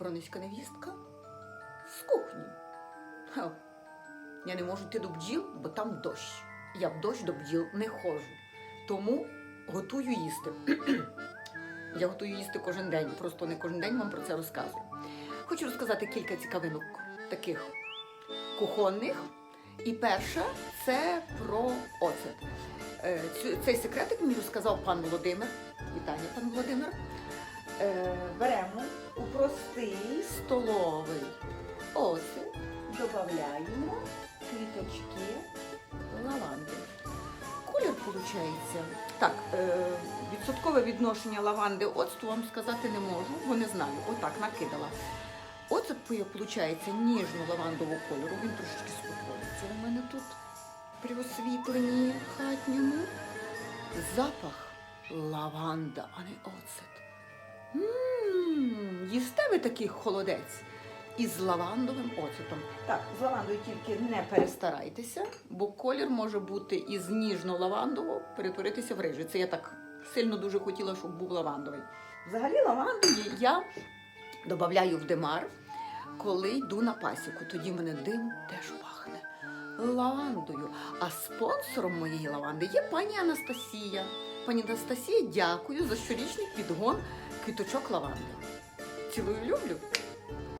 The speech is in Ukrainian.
бронецька невістка з кухні. Ха. Я не можу йти до бджіл, бо там дощ. Я в дощ до бджіл не ходжу. Тому готую їсти. Я готую їсти кожен день, просто не кожен день вам про це розказую. Хочу розказати кілька цікавинок таких кухонних. І перша це про оцет. Е, Цей секретик мені розказав пан Володимир. Вітання, пан Володимир. Е, Беремо у простий столовий оцет, додаємо квіточки лаванди. Колір виходить. Так, е, відсоткове відношення лаванди оцту вам сказати не можу, бо не знаю. Отак накидала. Оцет виходить ніжно-лавандового кольору. Він трошечки спокоїться у мене тут при освітленні хатньому. Запах лаванда, а не оцет. Мм, їсте ви такий холодець із лавандовим оцетом. Так, з лавандою тільки не перестарайтеся, бо колір може бути із ніжно-лавандового перетворитися в рижий. Це я так сильно дуже хотіла, щоб був лавандовий. Взагалі лаванду я додаю в демар, коли йду на пасіку. Тоді мене дим теж пахне лавандою. А спонсором моєї лаванди є пані Анастасія. Пані Анастасія, дякую за щорічний підгон квіточок лаванди. Цілую люблю.